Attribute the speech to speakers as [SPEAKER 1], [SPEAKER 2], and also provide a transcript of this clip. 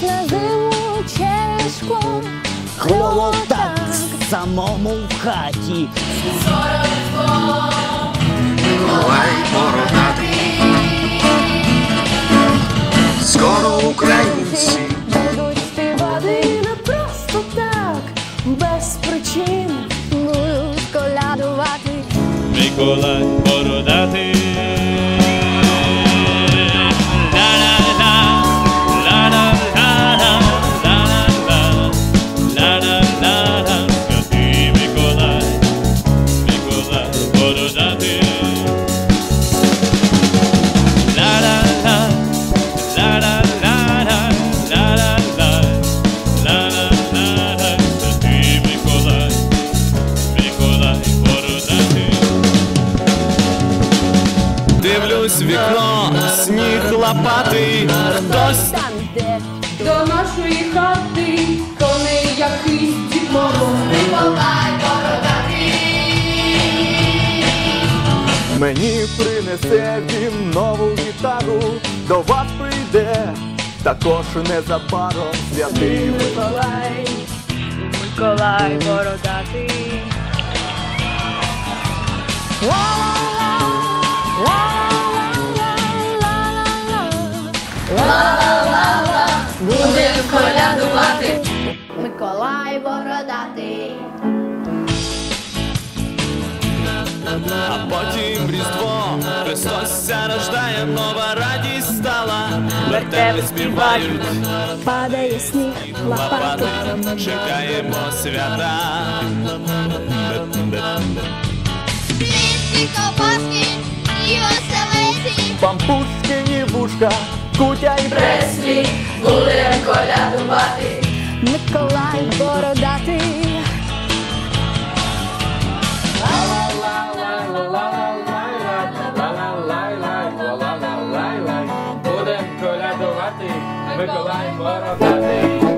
[SPEAKER 1] Крізь на зиму через шкло.
[SPEAKER 2] Так самому в хаті.
[SPEAKER 3] Миколай бородатий. Скоро українці
[SPEAKER 1] Будуть співати не просто так, без причин будуть колядувати.
[SPEAKER 4] Миколай бородатий. Дивлюсь вікно, сніг лопатий, хтось
[SPEAKER 1] Там, де
[SPEAKER 5] До нашої хати коней якийсь дід Мороз. Миколай бородатий.
[SPEAKER 6] Мені принесе він нову гітару, до вас прийде, також незабаром святий
[SPEAKER 5] Миколай, Миколай бородатий. Будем колядувати.
[SPEAKER 1] Миколай бородатий.
[SPEAKER 4] А потім різдво, Христос ся рождає, нова радість стала, вертепи співають,
[SPEAKER 1] Падає сніг,
[SPEAKER 4] лопати. чекаємо свята.
[SPEAKER 7] Хлібці, ковбаски і оселеці.
[SPEAKER 6] Пампушкині вушка, кутя й
[SPEAKER 5] Преслі, будем колядувати.
[SPEAKER 1] Миколай бородатий.
[SPEAKER 8] Будем колядувати, Миколай бородатий.